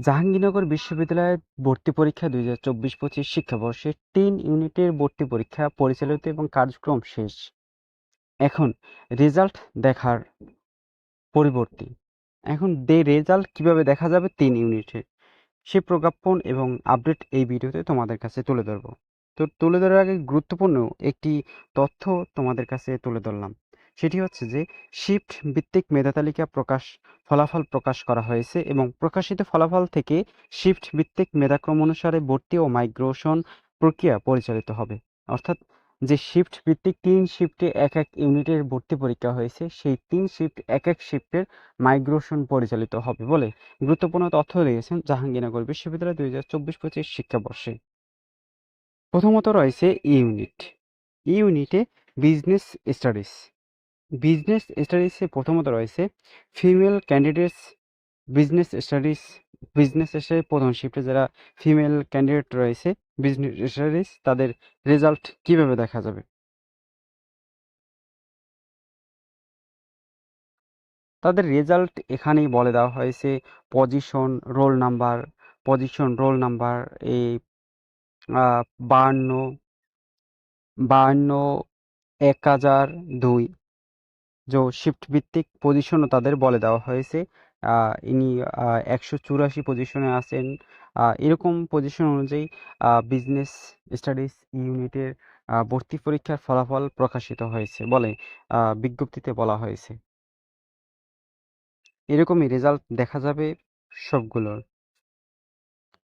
জাহাঙ্গীরনগর বিশ্ববিদ্যালয়ের ভর্তি পরীক্ষা দুই হাজার চব্বিশ পঁচিশ শিক্ষাবর্ষে তিন ইউনিটের ভর্তি পরীক্ষা পরিচালিত এবং কার্যক্রম শেষ। এখন, রেজাল্ট দেখার পরিবর্তী। এখন, দে রেজাল্ট কীভাবে দেখা যাবে তিন ইউনিটের সে প্রজ্ঞাপন এবং আপডেট এই ভিডিওতে তোমাদের কাছে তুলে ধরবো। তো, তুলে ধরার আগে গুরুত্বপূর্ণ একটি তথ্য তোমাদের কাছে তুলে ধরলাম। সেটি হচ্ছে যে শিফট ভিত্তিক মেধা তালিকা প্রকাশ, ফলাফল প্রকাশ করা হয়েছে এবং প্রকাশিত ফলাফল থেকে শিফট ভিত্তিক মেধাক্রম অনুসারে ভর্তি ও মাইগ্রেশন প্রক্রিয়া পরিচালিত হবে। অর্থাৎ যে শিফট ভিত্তিক তিন শিফটে এক এক ইউনিটের ভর্তি পরীক্ষা হয়েছে, সেই তিন শিফট এক এক শিফটের মাইগ্রেশন পরিচালিত হবে বলে গুরুত্বপূর্ণ তথ্য দিয়েছেন জাহাঙ্গীরনগর বিশ্ববিদ্যালয় দুই হাজার চব্বিশ পঁচিশ শিক্ষাবর্ষে। প্রথমত রয়েছে ইউনিট। ইউনিটে বিজনেস স্টাডিজ বিজনেস স্টাডিজে প্রথমত রয়েছে female candidates business studies business studies প্রথম শিফটে যারা ফিমেল ক্যান্ডিডেট রয়েছে বিজনেস স্টাডিজ তাদের রেজাল্ট কীভাবে দেখা যাবে? তাদের রেজাল্ট এখানেই বলে দেওয়া হয়েছে position roll number position roll number এই বাহান্ন বাহান্ন, এক হাজার দুই। যে শিফট ভিত্তিক পজিশনও তাদের বলে দেওয়া হয়েছে। ইনি একশো চুরাশি পজিশনে আছেন। এরকম পজিশন অনুযায়ী বিজনেস স্টাডিজ ইউনিটের ভর্তি পরীক্ষার ফলাফল প্রকাশিত হয়েছে বলে বিজ্ঞপ্তিতে বলা হয়েছে। এরকমই রেজাল্ট দেখা যাবে সবগুলোর।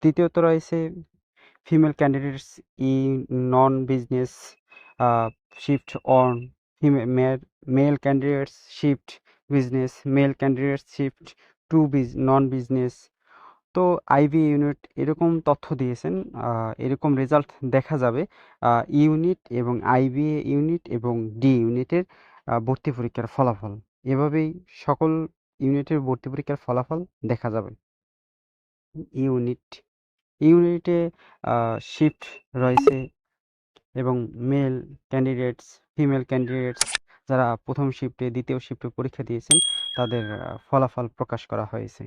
তৃতীয়ত রয়েছে female candidates E non business shift one male candidates shift business male candidates shift two biz non business তো আইবি ইউনিট এরকম তথ্য দিয়েছেন এরকম রেজাল্ট দেখা যাবে ইউনিট এবং আইবিএ ইউনিট এবং ডি ইউনিটের ভর্তি পরীক্ষার ফলাফল। এভাবেই সকল ইউনিটের ভর্তি পরীক্ষার ফলাফল দেখা যাবে। ইউনিট ইউনিটে শিফট রয়েছে এবং মেল ক্যান্ডিডেটস ফিমেল ক্যান্ডিডেটস যারা প্রথম শিফটে দ্বিতীয় শিফটে পরীক্ষা দিয়েছেন তাদের ফলাফল প্রকাশ করা হয়েছে।